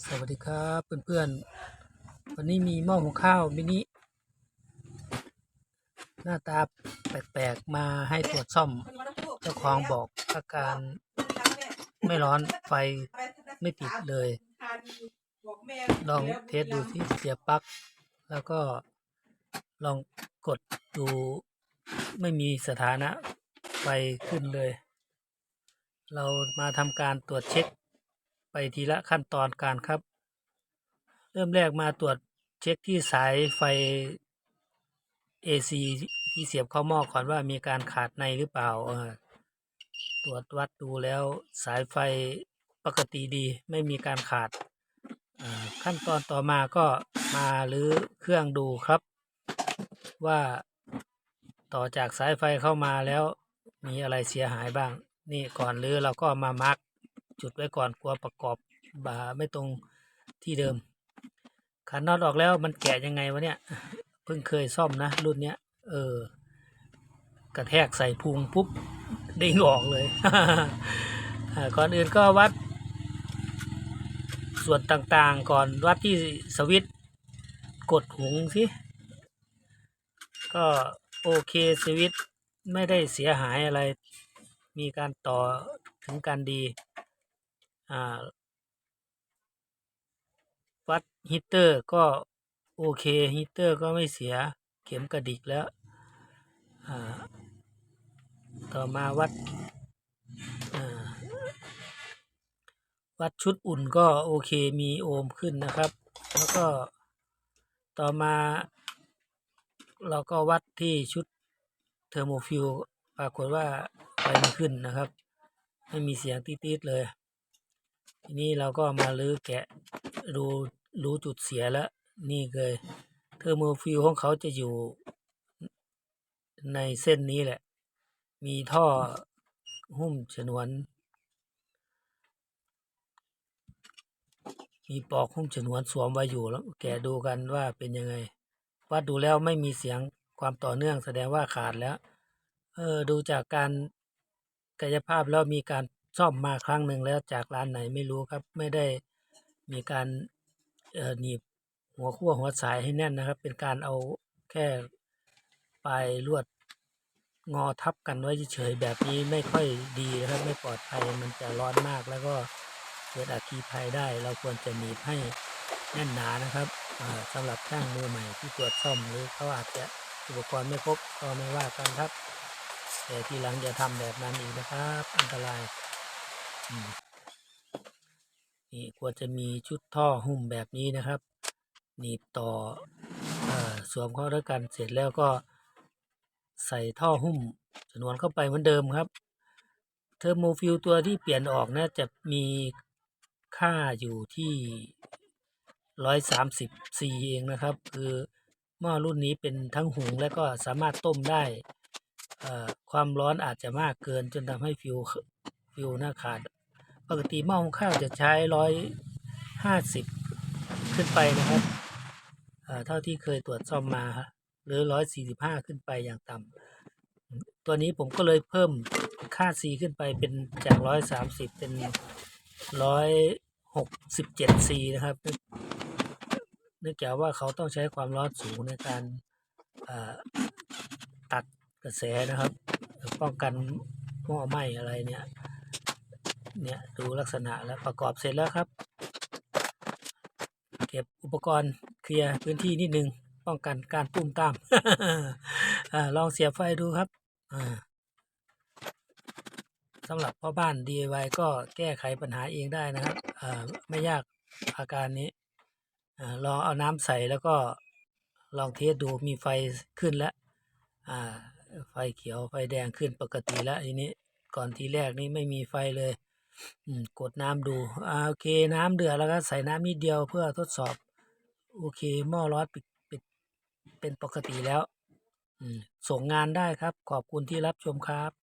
สวัสดีครับเพื่อนๆ วันนี้มีหม้อหุงข้าวมินิหน้าตาแปลกๆ มาให้ตรวจซ่อม เจ้าของบอกอาการไม่ร้อนไฟไม่ติดเลย ลองเทสดูที่เสียบปลั๊ก แล้วก็ลองกดดูไม่มีสถานะไฟขึ้นเลย เรามาทำการตรวจเช็ค ไปทีละขั้นตอนการครับ เริ่มแรกมาตรวจเช็คที่สายไฟ AC ที่เสียบเข้าหม้อก่อนว่ามีการขาดในหรือเปล่าตรวจวัดดูแล้วสายไฟปกติดีไม่มีการขาดขั้นตอนต่อมาก็มาหรือเครื่องดูครับ ว่าต่อจากสายไฟเข้ามาแล้วมีอะไรเสียหายบ้าง นี่ก่อนหรือเราก็มามาร์ก จุดไว้ก่อนกลัวประกอบบาไม่ตรงที่เดิมขันน็อตออกแล้วมันแกะยังไงวะเนี่ยเพิ่งเคยซ่อมนะรุ่นเนี้ยเออกระแทกใส่พุงปุ๊บเด้งออกเลยก่อนอื่นก็วัด ส่วนต่างๆก่อนวัดที่สวิตกดหุงสิก็โอเคสวิตไม่ได้เสียหายอะไร มีการต่อถึงกันดี วัดฮีเตอร์ก็โอเคฮีเตอร์ก็ไม่เสียเข็มกระดิกแล้ว ต่อมาวัดวัดชุดอุ่นก็โอเคมีโอห์มขึ้นนะครับ แล้วก็ต่อมาเราก็วัดที่ชุดเทอร์โมฟิลปรากฏว่าไฟมันขึ้นนะครับ ไม่มีเสียงตีดเลย ทีนี้เราก็มาลื้อแกะดูรู้จุดเสียแล้ว นี่เลยเทอร์โมฟิลของเขาจะอยู่ในเส้นนี้แหละ มีท่อหุ้มฉนวน มีปลอกหุ้มฉนวนสวมไว้อยู่แล้วแกะดูกันว่าเป็นยังไงวัดดูแล้วไม่มีเสียงความต่อเนื่องแสดงว่าขาดแล้ว เออดูจากการกายภาพแล้วมีการ ซ่อมมาครั้งหนึ่งแล้วจากร้านไหนไม่รู้ครับ ไม่ได้มีการเอ่อหนีบหัวขั้วหัวสายให้แน่นนะครับ เป็นการเอาแค่ปลายลวดงอทับกันไว้เฉยๆแบบนี้ไม่ค่อยดีนะครับ ไม่ปลอดภัยมันจะร้อนมากแล้วก็เกิดอัคคีภัยได้ เราควรจะหนีบให้แน่นหนานะครับอ่าสำหรับช่างมือใหม่ที่ตรวจซ่อมหรือเขาอาจจะอุปกรณ์ไม่ครบก็ไม่ว่ากันครับ แต่ทีหลังอย่าทำแบบนั้นอีกนะครับ อันตราย นี่ควรจะมีชุดท่อหุ้มแบบนี้นะครับ หนีบต่ออสวมเข้าด้วยกันเสร็จแล้วก็ใส่ท่อหุ้มฉนวนเข้าไปเหมือนเดิมครับ เทอร์โมฟิลตัวที่เปลี่ยนออกนะจะมีค่าอยู่ที่ร้อยสามสิบซีเองนะครับ คือหม้อรุ่นนี้เป็นทั้งหุงและก็สามารถต้มได้ความร้อนอาจจะมากเกินจนทำให้ฟิวฟิวหน้าขาด ปกติหม้อหุงข้าวจะใช้ร้อยห้าสิบขึ้นไปนะครับเท่าที่เคยตรวจซ่อมมาหรือร้อยสี่สิบห้าขึ้นไปอย่างต่ำตัวนี้ผมก็เลยเพิ่มค่า C ขึ้นไปเป็นจากร้อยสามสิบเป็นร้อยหกสิบเจ็ด C นะครับเนื่องจากว่าเขาต้องใช้ความร้อนสูงในการตัดกระแสนะครับ ป้องกันหม้อไหม้อะไรเนี่ย เนี่ยดูลักษณะแล้วประกอบเสร็จแล้วครับ เก็บอุปกรณ์เคลียร์พื้นที่นิดนึงป้องกันการปุ้มตามอลองเสียบไฟดูครับสำหรับพ่อบ้าน DIY ก็แก้ไขปัญหาเองได้นะครับไม่ยากอาการนี้ลองเอาน้ำใส่แล้วก็ลองเทสดูมีไฟขึ้นแล้วไฟเขียวไฟแดงขึ้นปกติแล้วทีนี้ก่อนทีแรกนี่ไม่มีไฟเลย กดน้ำดูอ่าโอเคน้ำเดือดแล้วก็ใส่น้ำนิดเดียวเพื่อทดสอบ โอเคหม้อร้อนปิดปิดเป็นปกติแล้วอืมส่งงานได้ครับ ขอบคุณที่รับชมครับ